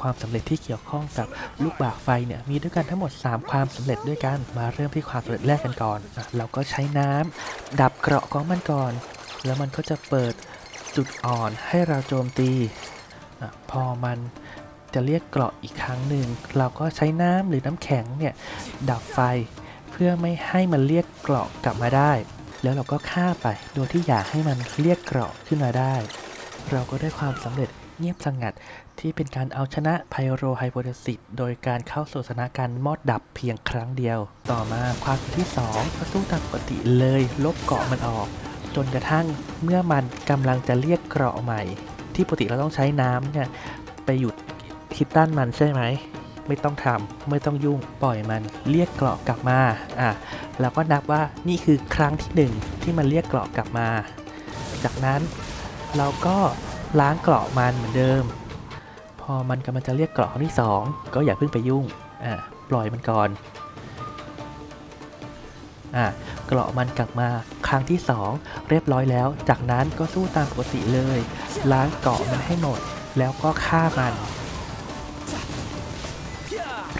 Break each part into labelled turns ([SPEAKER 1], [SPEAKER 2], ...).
[SPEAKER 1] ความสำเร็จที่เกี่ยวข้องกับลูกบากไฟเนี่ยมีด้วยกันทั้งหมด 3 ความสำเร็จด้วยกันมาเริ่มที่ความสำเร็จแรกกันก่อนอะเราก็ใช้น้ำดับเกราะของมันก่อน แล้วมันก็จะเปิดจุดอ่อนให้เราโจมตีอะพอมันจะเรียกเกราะอีกครั้งหนึ่งเราก็ใช้น้ำหรือน้ำแข็งเนี่ยดับไฟเพื่อไม่ให้มันเรียกเกราะกลับมาได้ แล้วเราก็ฆ่าไปโดยที่อยากให้มันเรียกเกราะขึ้นมาได้ เราก็ได้ความสำเร็จ เงียบสงัด ที่เป็นการเอาชนะไพโรไฮโปเทซิสโดยการเข้าสู่สถานการณ์มอดดับเพียงครั้งเดียว ต่อมาความที่2ก็สู้ตามปกติเลยลบเกาะมันออก จนกระทั่งเมื่อมันกำลังจะเรียกเกราะใหม่ ที่ปกติเราต้องใช้น้ำเนี่ยไปหยุดคิดต้านมันใช่ไหมไม่ต้องทำไม่ต้องยุ่งปล่อยมันเรียกเกราะกลับมาอะเราก็นับว่านี่คือครั้งที่หนึ่งที่มันเรียกเกราะกลับมา จากนั้นเราก็ ล้างเกราะมันเหมือนเดิม พอมันกำลังจะเรียกเกราะครั้งที่สองก็อย่าเพิ่งไปยุ่งอะปล่อยมันก่อนอะเกราะมันกลับมาครั้งที่สองเรียบร้อยแล้ว จากนั้นก็สู้ตามปกติเลย ล้างเกราะมันให้หมด แล้วก็ฆ่ามัน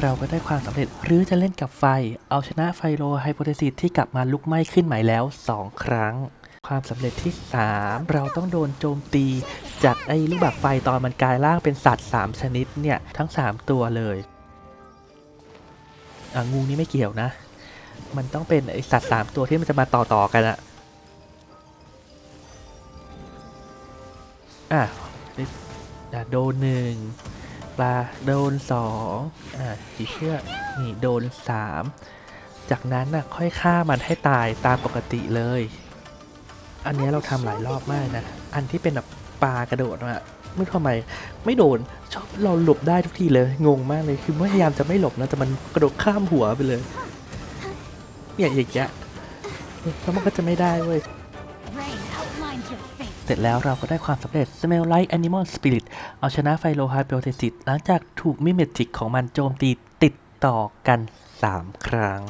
[SPEAKER 1] เราก็ได้ความสำเร็จหรือจะเล่นกับไฟ เอาชนะไฟโรไฮโปเทซิสที่กลับมาลุกไหม้ขึ้นใหม่แล้ว 2 ครั้ง ความสำเร็จที่ 3 เราต้องโดนโจมตีจากไอ้ลูกบากไฟตอนมันกลายร่างเป็นสัตว์ 3 ชนิดเนี่ยทั้ง 3 ตัวเลยอะงูนี่ไม่เกี่ยวนะ มันต้องเป็นไอสัตว์3ตัวที่มันจะมาต่อต่อกันอะอะอะโดนหนึ่งปลาโดนสองอ่าผีเชื่อนี่โดนสามจากนั้นน่ะค่อยฆ่ามันให้ตายตามปกติเลย อันนี้เราทำหลายรอบมากนะ อันที่เป็นแบบปลากระโดดมาไม่ทำไมไม่โดนชอบเราหลบได้ทุกทีเลยงงมากเลยคือพยายามจะไม่หลบนะแต่มันกระโดดข้ามหัวไปเลยเนี่ยอย่างเงี้ยแล้วมันก็จะไม่ได้เว้ยเสร็จแล้วเราก็ได้ความสำเร็จ Smell Like Animal Spirit เอาชนะไฟโลไฮเปลเทซิสหลังจากถูกมิเมติกของมันโจมตีติดต่อกัน 3 ครั้ง